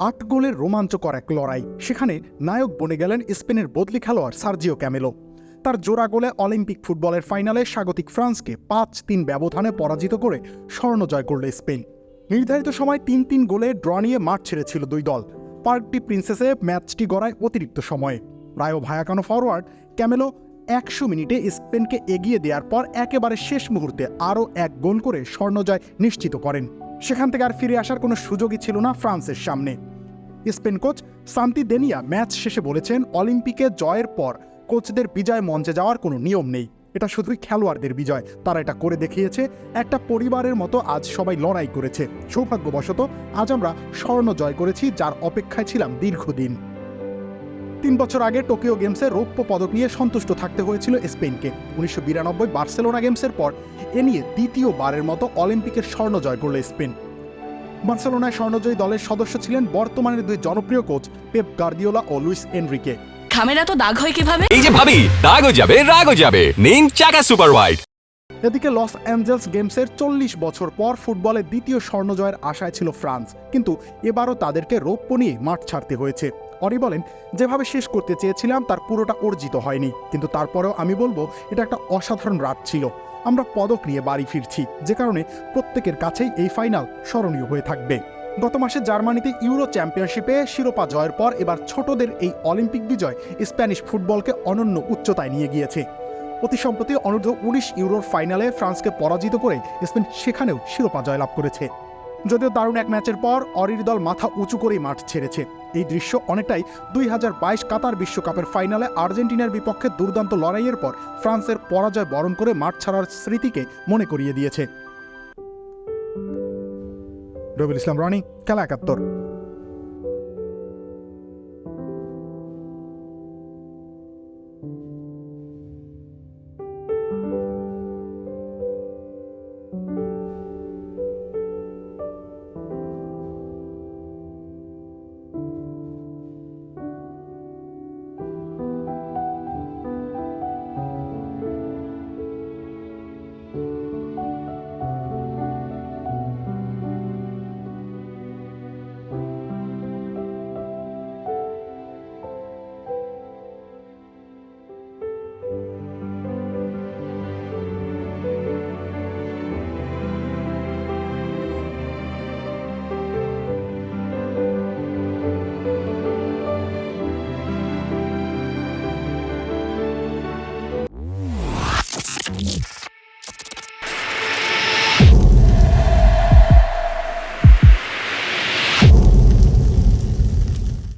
আট গোলের রোমাঞ্চকর এক লড়াই। সেখানে নায়ক বনে গেলেন স্পেনের বদলি খেলোয়াড় সার্জিও ক্যামেলো। তার জোড়া গোলে অলিম্পিক ফুটবলের ফাইনালে স্বাগতিক ফ্রান্সকে পাঁচ তিন ব্যবধানে পরাজিত করে স্বর্ণ জয় করল স্পেন। নির্ধারিত সময় তিন তিন গোলে ড্র নিয়ে মাঠ ছেড়েছিল দুই দল। পার্কটি প্রিন্সেসে ম্যাচটি গড়ায় অতিরিক্ত সময়ে। রায়ো ভায়াকানো ফরওয়ার্ড, ক্যামেলো একশো মিনিটে স্পেনকে এগিয়ে দেওয়ার পর একেবারে শেষ মুহূর্তে আরও এক গোল করে স্বর্ণজয় নিশ্চিত করেন। সেখান থেকে আর ফিরে আসার কোনো সুযোগই ছিল না ফ্রান্সের সামনে। Spain coach Santi Denia match শেষে বলেছেন, অলিম্পিকে জয়ের পর কোচদের বিজয় মঞ্চে যাওয়ার কোনো নিয়ম নেই। এটা শুধুই খেলোয়াড়দের বিজয়। তারা এটা করে দেখিয়েছে, একটা পরিবারের মতো আজ সবাই লড়াই করেছে। সৌভাগ্যবশত আজ আমরা স্বর্ণ জয় করেছি, যার অপেক্ষায় ছিলাম দীর্ঘদিন। তিন বছর আগে টোকিও গেমসে রৌপ্য পদক নিয়ে সন্তুষ্ট থাকতে হয়েছিল স্পেনকে। উনিশশো বিরানব্বই বার্সেলোনা গেমসের পর এ নিয়ে দ্বিতীয়বারের মতো অলিম্পিকের স্বর্ণ জয় করল স্পেন। বার্সেলোনায় স্বর্ণজয়ী দলের সদস্য ছিলেন বর্তমানের দুই জনপ্রিয় কোচ পেপ গার্দিওলা ও লুইস এনরিকে। খামের এত দাগ হয় কীভাবে? এই যে ভাবি দাগও যাবে রাগও যাবে। নিন চাকা সুপার হোয়াইট এদিকে লস অ্যাঞ্জেলস গেমসের চল্লিশ বছর পর ফুটবলের দ্বিতীয় স্বর্ণজয়ের আশায় ছিল ফ্রান্স কিন্তু এবারও তাদেরকে রৌপ্য নিয়ে মাঠ ছাড়তে হয়েছে। অরি বলেন, যেভাবে শেষ করতে চেয়েছিলাম, তার পুরোটা অর্জিত হয়নি। কিন্তু তারপরেও আমি বলব, এটা একটা অসাধারণ রাত ছিল। আমরা পদক নিয়ে বাড়ি ফিরছি, যে কারণে প্রত্যেকের কাছেই এই ফাইনাল স্মরণীয় হয়ে থাকবে। গত মাসে জার্মানিতে ইউরো চ্যাম্পিয়নশিপে শিরোপা জয়ের পর এবার ছোটদের এই অলিম্পিক বিজয় স্প্যানিশ ফুটবলকে অনন্য উচ্চতায় নিয়ে গিয়েছে। অতি সম্প্রতি অনূর্ধ্ব উনিশ ইউরোর ফাইনালে ফ্রান্সকে পরাজিত করে স্পেন সেখানেও শিরোপা জয়লাভ করেছে। যদিও দারুণ এক ম্যাচের পর অরির দল মাথা উঁচু করেই মাঠ ছেড়েছে। এই দৃশ্য অনেকটাই দুই হাজার বাইশ কাতার বিশ্বকাপের ফাইনালে আর্জেন্টিনার বিপক্ষে দুর্দান্ত লড়াইয়ের পর ফ্রান্সের পরাজয় বরণ করে মাঠ ছাড়ার স্মৃতিকে মনে করিয়ে দিয়েছে। রবিউল ইসলাম রনি, খেলা একাত্তর।